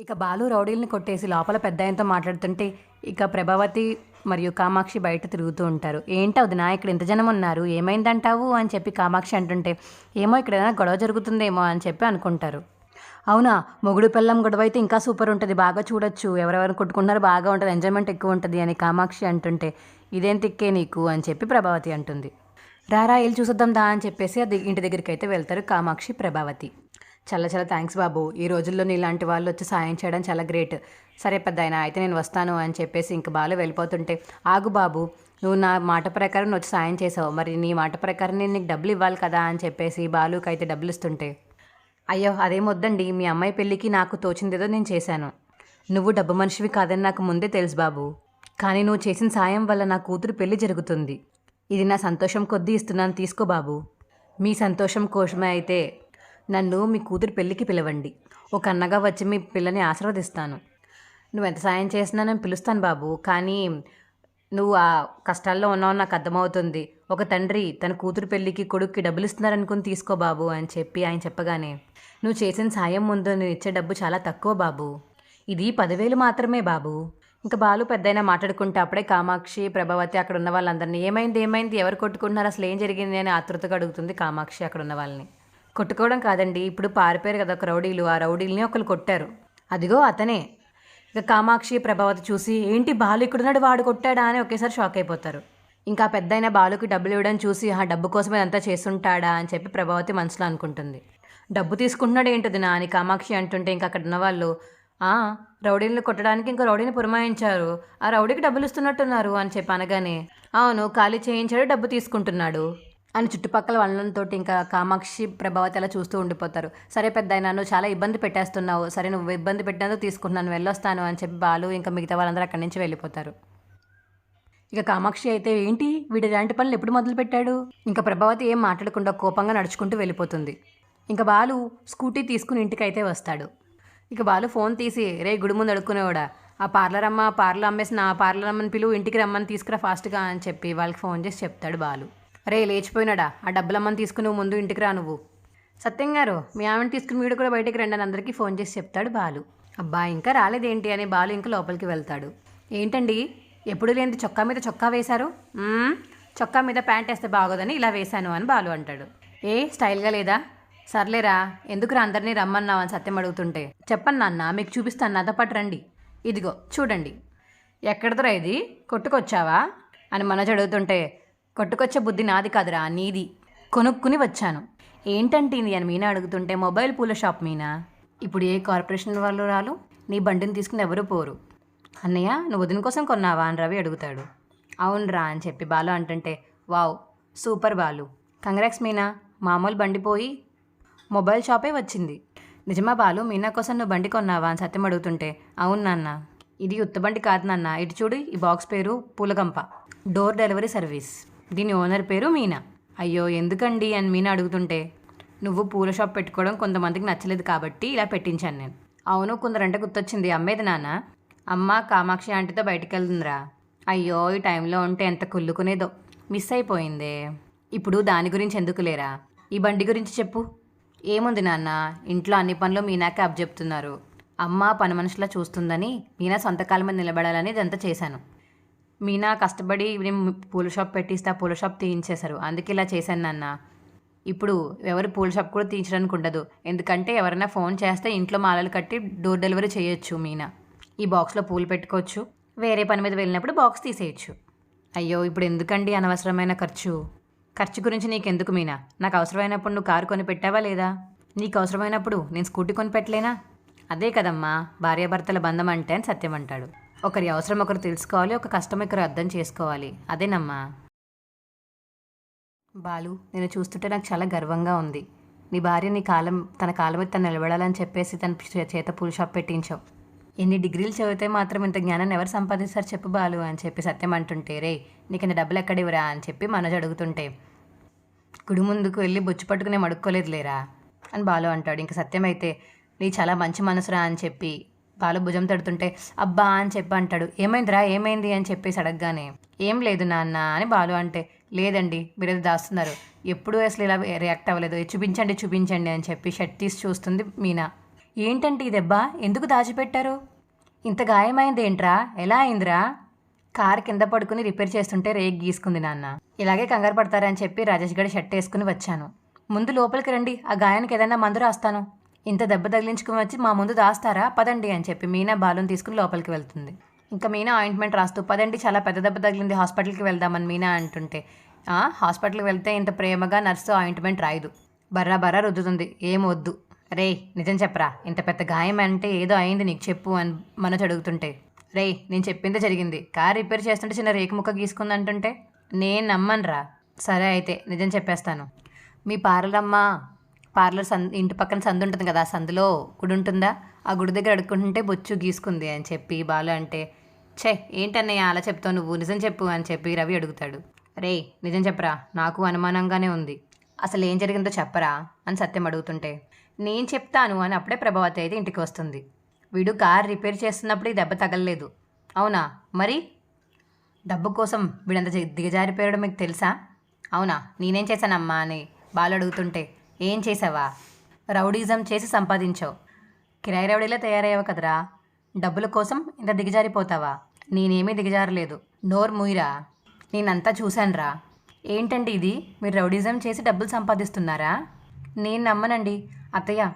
ఇక బాలు రౌడీల్ని కొట్టేసి లోపల పెద్ద ఆయనతో మాట్లాడుతుంటే ఇక ప్రభావతి మరియు కామాక్షి బయట తిరుగుతూ ఉంటారు. ఏంటో వదినా ఇక్కడ ఇంత జనం ఉన్నారు ఏమైందంటావు? అని చెప్పి కామాక్షి అంటుంటే ఏమో ఇక్కడ ఏదైనా గొడవ జరుగుతుందేమో అని చెప్పి అనుకుంటారు. అవునా మొగుడు పిల్లం గొడవ అయితే ఇంకా సూపర్ ఉంటుంది బాగా చూడొచ్చు. ఎవరెవరు కొట్టుకున్నారో బాగా ఉంటుంది ఎంజాయ్మెంట్ ఎక్కువ ఉంటుంది అని కామాక్షి అంటుంటే ఇదేం తిక్కే నీకు? అని చెప్పి ప్రభావతి అంటుంది. రారా వెళ్ళి చూసొద్దాం దా అని చెప్పేసి అది ఇంటి దగ్గరికి అయితే వెళ్తారు కామాక్షి ప్రభావతి. చాలా చాలా థ్యాంక్స్ బాబు. ఈ రోజుల్లో నీలాంటి వాళ్ళు వచ్చి సాయం చేయడం చాలా గ్రేట్ సరే పెద్ద ఆయన అయితే నేను వస్తాను అని చెప్పేసి ఇంక బాలు వెళ్ళిపోతుంటే ఆగు బాబు నువ్వు నా మాట ప్రకారం నువ్వు వచ్చి సాయం చేసావు. మరి నీ మాట ప్రకారం నేను నీకు డబ్బులు ఇవ్వాలి కదా అని చెప్పేసి బాలుకి అయితే డబ్బులు ఇస్తుంటే అయ్యో అదేం వద్దండి మీ అమ్మాయి పెళ్ళికి నాకు తోచిందేదో నేను చేశాను. నువ్వు డబ్బు మనిషివి కాదని నాకు ముందే తెలుసు బాబు. కానీ నువ్వు చేసిన సాయం వల్ల నా కూతురు పెళ్ళి జరుగుతుంది. ఇది నా సంతోషం కొద్దీ ఇస్తున్నాను తీసుకో బాబు. మీ సంతోషం కోసమే అయితే నన్ను మీ కూతురు పెళ్ళికి పిలవండి. ఒక అన్నగా వచ్చి మీ పిల్లని ఆశీర్వదిస్తాను. నువ్వు ఎంత సాయం చేసినా నేను పిలుస్తాను బాబు. కానీ నువ్వు ఆ కష్టాల్లో ఉన్నావు నాకు అర్థమవుతుంది. ఒక తండ్రి తన కూతురు పెళ్ళికి కొడుక్కి డబ్బులు ఇస్తున్నారనుకుని తీసుకో బాబు అని చెప్పి ఆయన చెప్పగానే నువ్వు చేసిన సాయం ముందు నేను ఇచ్చే డబ్బు చాలా తక్కువ బాబు. ఇది పదివేలు మాత్రమే బాబు. ఇంకా బాలు పెద్దయినా మాట్లాడుకుంటే అప్పుడే కామాక్షి ప్రభావతి అక్కడ ఉన్న వాళ్ళందరినీ ఏమైంది ఏమైంది? ఎవరు కొట్టుకుంటున్నారు? అసలు ఏం జరిగింది? అని ఆతృతగా అడుగుతుంది కామాక్షి అక్కడ ఉన్న వాళ్ళని. కొట్టుకోవడం కాదండి. ఇప్పుడు పారిపోయారు కదా ఒక రౌడీలు. ఆ రౌడీల్ని ఒకరు కొట్టారు. అదిగో అతనే. ఇక కామాక్షి ప్రభావతి చూసి ఏంటి బాలు ఇక్కడున్నాడు? వాడు కొట్టాడా? అని ఒకేసారి షాక్ అయిపోతారు. ఇంకా పెద్దయిన బాలుకి డబ్బులు ఇవ్వడం చూసి ఆ డబ్బు కోసం ఇదంతా చేస్తుంటాడా? అని చెప్పి ప్రభావతి మనసులో అనుకుంటుంది. డబ్బు తీసుకుంటున్నాడు ఏంటది నా అని కామాక్షి అంటుంటే ఇంకా అక్కడ ఉన్న వాళ్ళు రౌడీని కొట్టడానికి ఇంకా రౌడీని పురమాయించారు. ఆ రౌడీకి డబ్బులు ఇస్తున్నట్టున్నారు అని చెప్పి అనగానే అవును ఖాళీ చేయించాడు డబ్బు తీసుకుంటున్నాడు. అని చుట్టుపక్కల వాళ్ళతో ఇంకా కామాక్షి ప్రభావతి అలా చూస్తూ ఉండిపోతారు. సరే పెద్ద నన్ను చాలా ఇబ్బంది పెట్టేస్తున్నావు. సరే నువ్వు ఇబ్బంది పెట్టినందుకు తీసుకుంటున్నాను వెళ్ళొస్తాను అని చెప్పి బాలు ఇంకా మిగతా వాళ్ళందరూ అక్కడి నుంచి వెళ్ళిపోతారు. ఇక కామాక్షి అయితే ఏంటి? వీడు ఇలాంటి పనులు ఎప్పుడు మొదలు పెట్టాడు? ఇంకా ప్రభావతి ఏం మాట్లాడకుండా కోపంగా నడుచుకుంటూ వెళ్ళిపోతుంది. ఇంకా బాలు స్కూటీ తీసుకుని ఇంటికి అయితే వస్తాడు. ఇక బాలు ఫోన్ తీసి రే గుడి ముందు అడుక్కునేవాడా? ఆ పార్లర్ అమ్మ పార్లర్ అమ్మేసి నా పార్లర్ అమ్మని పిలువు ఇంటికి రమ్మని తీసుకురా ఫాస్ట్గా అని చెప్పి వాళ్ళకి ఫోన్ చేసి చెప్తాడు బాలు. రే లేచిపోయినాడా? ఆ డబ్బులమ్మని తీసుకుని నువ్వు ముందు ఇంటికి రా నువ్వు. సత్యం గారు మీ ఆమెను తీసుకుని వీడు కూడా బయటికి రండి అని అందరికీ ఫోన్ చేసి చెప్తాడు బాలు. అబ్బా ఇంకా రాలేదేంటి అని బాలు ఇంకా లోపలికి వెళ్తాడు. ఏంటండి? ఎప్పుడు లేనిది చొక్కా మీద చొక్కా వేశారు? చొక్కా మీద ప్యాంట్ వేస్తే బాగోదని ఇలా వేశాను అని బాలు అంటాడు. ఏ స్టైల్గా లేదా? సర్లేరా ఎందుకురా అందరినీ రమ్మన్నావు అని సత్యం అడుగుతుంటే? చెప్పండి నాన్న మీకు చూపిస్తాను నాతో పాటు రండి. ఇదిగో చూడండి. ఎక్కడిదరా ఇది? కొట్టుకొచ్చావా? అని మనోజ్ అడుగుతుంటే కొట్టుకొచ్చే బుద్ధి నాది కాదురా నీది. కొనుక్కుని వచ్చాను. ఏంటంటే ఇది అని మీనా అడుగుతుంటే మొబైల్ పూల షాప్ మీనా? ఇప్పుడు ఏ కార్పొరేషన్ వాళ్ళు రాలు? నీ బండిని తీసుకుని ఎవరు పోరు? అన్నయ్య నువ్వు వదిన కోసం కొన్నావా అని రవి అడుగుతాడు. అవునరా అని చెప్పి బాలు అంటుంటే wow super Balu. Congrats Meena మామూలు బండి పోయి మొబైల్ షాపే వచ్చింది. నిజమా బాలు మీనా కోసం నువ్వు బండి కొన్నావా అని సత్యం అడుగుతుంటే అవును నాన్న. ఇది ఉత్తబండి కాదు నాన్న. ఇటు చూడు ఈ బాక్స్ పేరు పూలగంప. Door delivery service. దీని ఓనర్ పేరు మీనా. అయ్యో ఎందుకండి అని మీనా అడుగుతుంటే నువ్వు పూల షాప్ పెట్టుకోవడం కొంతమందికి నచ్చలేదు కాబట్టి ఇలా పెట్టించాను నేను. అవును కొందరంటే గుర్తొచ్చింది అమ్మేది నాన్న. అమ్మ కామాక్షి ఆంటీతో బయటికి వెళ్తుందిరా అయ్యో ఈ టైంలో ఉంటే ఎంత కుళ్ళుకునేదో. మిస్ అయిపోయిందే. ఇప్పుడు దాని గురించి ఎందుకు లేరా ఈ బండి గురించి చెప్పు. ఏముంది నాన్న ఇంట్లో అన్ని పనులు మీనాకే అబ్జెప్తున్నారు అమ్మ పని మనుషులా చూస్తుందని మీనా సొంతకాలం మీద నిలబడాలని ఇదంతా చేశాను. మీనా కష్టపడి నేను పూల షాప్ పెట్టిస్తే ఆ పూల షాప్ తీయించేశారు. అందుకే ఇలా చేశాను నాన్న. ఇప్పుడు ఎవరు పూల షాప్ కూడా తీయించడానికి ఉండదు. ఎందుకంటే ఎవరైనా ఫోన్ చేస్తే ఇంట్లో మాలలు కట్టి డోర్ డెలివరీ చేయొచ్చు మీనా. ఈ బాక్స్లో పూలు పెట్టుకోవచ్చు. వేరే పని మీద వెళ్ళినప్పుడు బాక్స్ తీసేయచ్చు. అయ్యో ఇప్పుడు ఎందుకండి అనవసరమైన ఖర్చు? ఖర్చు గురించి నీకెందుకు మీనా? నాకు అవసరమైనప్పుడు నువ్వు కారు కొని పెట్టావా లేదా? నీకు అవసరమైనప్పుడు నేను స్కూటీ కొని పెట్టలేనా అదే కదమ్మా భార్యాభర్తల బంధం అంటే అని సత్యం అంటాడు. ఒకరి అవసరం ఒకరు తెలుసుకోవాలి ఒక కష్టం ఒకరు అర్థం చేసుకోవాలి. అదేనమ్మా? బాలు నేను చూస్తుంటే నాకు చాలా గర్వంగా ఉంది. నీ భార్య నీ కాలం తన కాలం మీద తను నిలబడాలని చెప్పేసి తన చేత పూల షాప్ పెట్టించావు. ఎన్ని డిగ్రీలు చదివితే మాత్రం ఇంత జ్ఞానాన్ని ఎవరు సంపాదిస్తారు చెప్పు బాలు అని చెప్పి సత్యం అంటుంటే రే నీకు ఇంత డబ్బులు ఎక్కడ ఇవ్వరా అని చెప్పి మనోజ్ అడుగుతుంటే గుడి ముందుకు వెళ్ళి బొచ్చు పట్టుకునే మడుక్కోలేదు లేరా అని బాలు అంటాడు. ఇంకా సత్యం అయితే నీ చాలా మంచి మనసురా అని చెప్పి బాలు భుజం తడుతుంటే అబ్బా అని చెప్పి అంటాడు. ఏమైందిరా? ఏమైంది? అని చెప్పేసి అడగగానే ఏం లేదు నాన్న అని బాలు అంటే లేదండి మీరు ఏదో దాస్తున్నారు. ఎప్పుడు అసలు ఇలా రియాక్ట్ అవ్వలేదు. చూపించండి చూపించండి అని చెప్పి షర్ట్ తీసి చూస్తుంది మీనా. ఏంటంటే ఈ దెబ్బ? ఎందుకు దాచిపెట్టారు? ఇంత గాయమైంది ఏంట్రా? ఎలా అయిందిరా? కార్ కింద పడుకుని రిపేర్ చేస్తుంటే రేగ్ గీసుకుంది నాన్న. ఇలాగే కంగారు పడతారని చెప్పి రాజేష్ గడి షర్ట్ వేసుకుని వచ్చాను. ముందు లోపలికి రండి. ఆ గాయానికి ఏదైనా మందు రాస్తాను. ఇంత దెబ్బ తగిలించుకుని వచ్చి మా ముందు దాస్తారా? పదండి అని చెప్పి మీనా బాలుని తీసుకుని లోపలికి వెళ్తుంది. ఇంకా మీనా ఆయింట్మెంట్ రాస్తూ పదండి చాలా పెద్ద దెబ్బ తగిలింది హాస్పిటల్కి వెళ్దామని మీనా అంటుంటే "ఆ, హాస్పిటల్కి వెళ్తే ఇంత ప్రేమగా నర్సు ఆయింట్మెంట్ రాయదు. బర్రా బర్రా రుద్దుతుంది ఏం వద్దు. రే నిజం చెప్పరా ఇంత పెద్ద గాయం అంటే ఏదో అయింది నీకు చెప్పు అని మనోజ్ అడుగుతుంటే రే నేను చెప్పిందే జరిగింది. కార్ రిపేర్ చేస్తుంటే చిన్న రేకు ముక్క గీసుకుంది అంటుంటే నేను నమ్మనురా. సరే అయితే నిజం చెప్పేస్తాను. మీ పారలమ్మా పార్లర్ సంద్ ఇంటి పక్కన సందు ఉంటుంది కదా ఆ సందులో గుడి ఉంటుందా? ఆ గుడి దగ్గర అడుక్కుంటుంటే బొచ్చు గీసుకుంది అని చెప్పి బాలు అంటే ఛే ఏంటన్నయ్య అలా చెప్తావు నువ్వు? నిజం చెప్పు అని చెప్పి రవి అడుగుతాడు. రే నిజం చెప్పరా? నాకు అనుమానంగానే ఉంది. అసలు ఏం జరిగిందో చెప్పరా? అని సత్యం అడుగుతుంటే నేను చెప్తాను అని అప్పుడే ప్రభావతి అయితే ఇంటికి వస్తుంది. వీడు కార్ రిపేర్ చేస్తున్నప్పుడు ఈ దెబ్బ తగలలేదు. అవునా? మరి? డబ్బు కోసం వీడంత దిగజారిపోయాడు మీకు తెలుసా? అవునా? నేనేం చేశానమ్మా? అని బాలు అడుగుతుంటే ఏం చేసావా? రౌడీజం చేసి సంపాదించావు. కిరాయి రౌడీలా తయారయ్యావు కదరా. డబ్బుల కోసం ఇంత దిగజారిపోతావా? నేనేమీ దిగజారలేదు. నోర్ ముయిరా. నేనంతా చూశానురా. ఏంటండి ఇది? మీరు రౌడీజం చేసి డబ్బులు సంపాదిస్తున్నారా? నేను నమ్మనండి. అత్తయ్య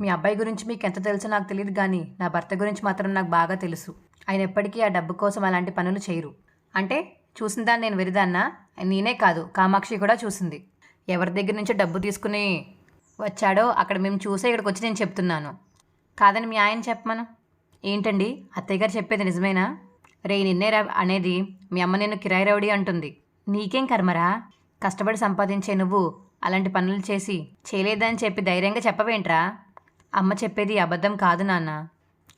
మీ అబ్బాయి గురించి మీకు ఎంత తెలుసో నాకు తెలియదు కానీ నా భర్త గురించి మాత్రం నాకు బాగా తెలుసు. ఆయన ఎప్పటికీ ఆ డబ్బు కోసం అలాంటి పనులు చేయరు. అంటే చూసిందాన్ని నేను వెరిదాన్నా? నేనే కాదు కామాక్షి కూడా చూసింది. ఎవరి దగ్గర నుంచో డబ్బు తీసుకుని వచ్చాడో అక్కడ మేము చూసే ఇక్కడికి వచ్చి నేను చెప్తున్నాను. కాదని మీ ఆయన చెప్పమను? ఏంటండి? అత్తయ్య గారు చెప్పేది నిజమేనా? రే నిన్నే రా అనేది మీ అమ్మ నేను కిరాయి రౌడీ అంటుంది. నీకేం కర్మరా? కష్టపడి సంపాదించే నువ్వు అలాంటి పనులు చేసి చేయలేదని చెప్పి ధైర్యంగా చెప్పవేంట్రా? అమ్మ చెప్పేది అబద్ధం కాదు నాన్న.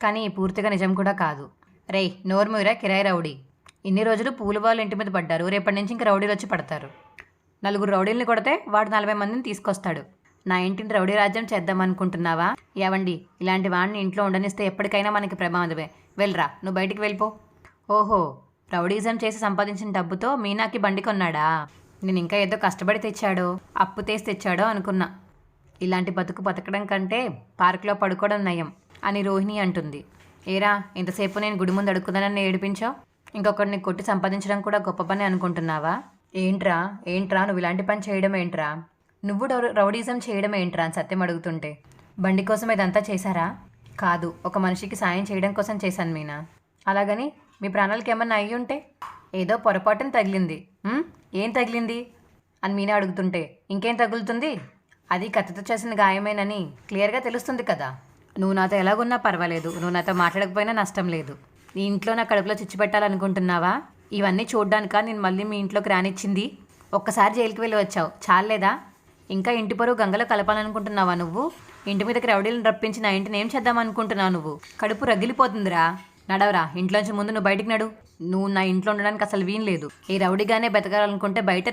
కానీ పూర్తిగా నిజం కూడా కాదు. రే నోర్మూరా కిరాయి రౌడీ? ఇన్ని రోజులు పూల వాళ్ళు ఇంటి మీద పడ్డారు. రేపటి నుంచి ఇంకా రౌడీలు వచ్చి పడతారు. నలుగురు రౌడీల్ని కొడితే వాడు నలభై మందిని తీసుకొస్తాడు. నా ఇంటిని రౌడీ రాజ్యం చేద్దాం అనుకుంటున్నావా? ఏవండి ఇలాంటి వాడిని ఇంట్లో ఉండనిస్తే ఎప్పటికైనా మనకి ప్రమాదమే. వెళ్ళరా నువ్వు బయటికి వెళ్ళిపో. ఓహో రౌడీజం చేసి సంపాదించిన డబ్బుతో మీనాకి బండి కొన్నాడా? నేను ఇంకా ఏదో కష్టపడి తెచ్చాడో అప్పు తీసి తెచ్చాడో అనుకున్నా. ఇలాంటి బతుకు బతకడం కంటే పార్కులో పడుకోవడం నయం అని రోహిణి అంటుంది. ఏరా ఇంతసేపు నేను గుడి ముందు అడుక్కున్నానని ఏడిపించావు? ఇంకొకరిని కొట్టి సంపాదించడం కూడా గొప్ప పని అనుకుంటున్నావా? ఏంట్రా? ఏంట్రా? నువ్వు ఇలాంటి పని చేయడం ఏంట్రా? నువ్వు రౌ- రౌడీజం చేయడం ఏంట్రా అని సత్యం అడుగుతుంటే. బండి కోసం ఇదంతా చేశారా? కాదు ఒక మనిషికి సాయం చేయడం కోసం చేశాను మీనా. అలాగని మీ ప్రాణాలకి ఏమన్నా అయ్యి ఉంటే ఏదో పొరపాటున తగిలింది. ఏం తగిలింది? అని మీనా అడుగుతుంటే. ఇంకేం తగులుతుంది? అది కత్తితో చేసిన గాయమేనని క్లియర్గా తెలుస్తుంది కదా. నువ్వు నాతో ఎలాగున్నా పర్వాలేదు. నువ్వు నాతో మాట్లాడకపోయినా నష్టం లేదు. నీ ఇంట్లో నా కడుపులో చిచ్చు పెట్టాలనుకుంటున్నావా? ఇవన్నీ చూడ్డానిక నేను మళ్ళీ మీ ఇంట్లోకి రానిచ్చింది. ఒక్కసారి జైలుకి వెళ్ళి వచ్చావు. చాలేదా? ఇంకా ఇంటి పరువు గంగలో కలపాలనుకుంటున్నావా నువ్వు? ఇంటి మీదకి రౌడీలను రప్పించి నా ఇంటిని ఏం చేద్దాం అనుకుంటున్నావు నువ్వు? కడుపు రగిలిపోతుందిరా. నడవరా. ఇంట్లోంచి ముందు నువ్వు బయటికి నడు. నువ్వు నా ఇంట్లో ఉండడానికి అసలు వీన్ లేదు. ఈ రౌడీగానే బతకాలనుకుంటే బయట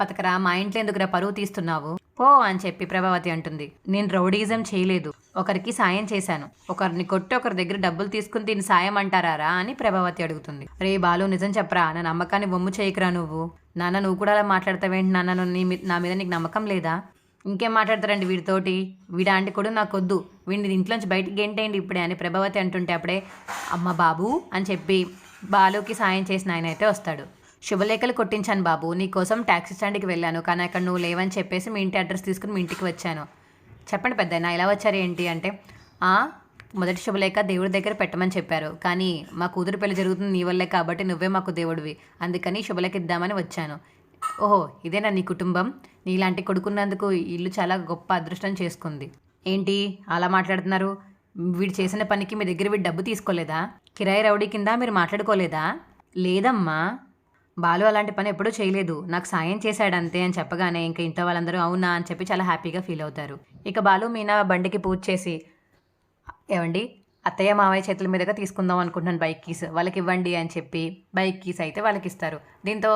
బతకరా మా ఇంట్లో ఎందుకురా పరువు తీస్తున్నావు? పో అని చెప్పి ప్రభావతి అంటుంది. నేను రౌడీజం చేయలేదు. ఒకరికి సాయం చేశాను. ఒకరిని కొట్టి ఒకరి దగ్గర డబ్బులు తీసుకుని దీన్ని సాయం అంటారా అని ప్రభావతి అడుగుతుంది. రే బాలు నిజం చెప్పరా? నా నమ్మకాన్ని బొమ్ము చేయకురా నువ్వు. నాన్న నువ్వు కూడా అలా మాట్లాడతావేంటి నాన్న? నీ మీ- నా మీద నీకు నమ్మకం లేదా? ఇంకేం మాట్లాడతారండి వీడితోటి? వీడా అంటే కూడా నాకు వద్దు వీడిని ఇంట్లోంచి బయటికి గెంటేయండి ఇప్పుడే అని ప్రభావతి అంటుంటే అప్పుడే అమ్మ బాబు అని చెప్పి బాలుకి సాయం చేసిన ఆయన అయితే వస్తాడు. శుభలేఖలు కొట్టించాను బాబు. నీకోసం ట్యాక్సీ స్టాండ్కి వెళ్ళాను. కానీ అక్కడ నువ్వు లేవని చెప్పేసి మీ ఇంటి అడ్రస్ తీసుకుని మీ ఇంటికి వచ్చాను. చెప్పండి పెద్దయినా ఇలా వచ్చారు ఏంటి అంటే మొదటి శుభలేఖ దేవుడి దగ్గర పెట్టమని చెప్పారు. కానీ మా కూతురు పెళ్ళి జరుగుతుంది నీ వల్లే కాబట్టి నువ్వే మాకు దేవుడివి. అందుకని శుభలేఖ ఇద్దామని వచ్చాను. ఓహో ఇదేనా నీ కుటుంబం? నీలాంటి కొడుకున్నందుకు ఇల్లు చాలా గొప్ప అదృష్టం చేసుకుంది. ఏంటి? అలా మాట్లాడుతున్నారు? వీడు చేసిన పనికి మీ దగ్గర వీడు డబ్బు తీసుకోలేదా? కిరాయి రౌడీ కింద మీరు మాట్లాడుకోలేదా? లేదమ్మా. బాలు అలాంటి పని ఎప్పుడూ చేయలేదు. నాకు సాయం చేశాడు అంతే అని చెప్పగానే ఇంకా ఇంట్లో వాళ్ళందరూ అవునా అని చెప్పి చాలా హ్యాపీగా ఫీల్ అవుతారు. ఇక బాలు మీనా బండికి పూజ చేసి ఏమండి అత్తయ్య మావయ్య చేతుల మీదుగా తీసుకుందాం అనుకుంటున్నాను బైక్ కీస్. వాళ్ళకి ఇవ్వండి అని చెప్పి బైక్ కీస్ అయితే వాళ్ళకి ఇస్తారు. దీంతో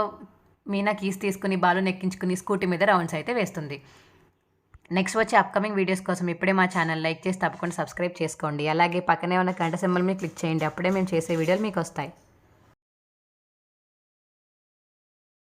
మీనా కీస్ తీసుకుని బాలు నెక్కించుకుని స్కూటీ మీద రౌండ్స్ అయితే వేస్తుంది. నెక్స్ట్ వచ్చే అప్కమింగ్ వీడియోస్ కోసం ఇప్పుడే మా ఛానల్ లైక్ చేసి తప్పకుండా సబ్స్క్రైబ్ చేసుకోండి. అలాగే పక్కనే ఉన్న గంట సింబల్ మీద క్లిక్ చేయండి. అప్పుడే మేము చేసే వీడియోలు మీకు వస్తాయి.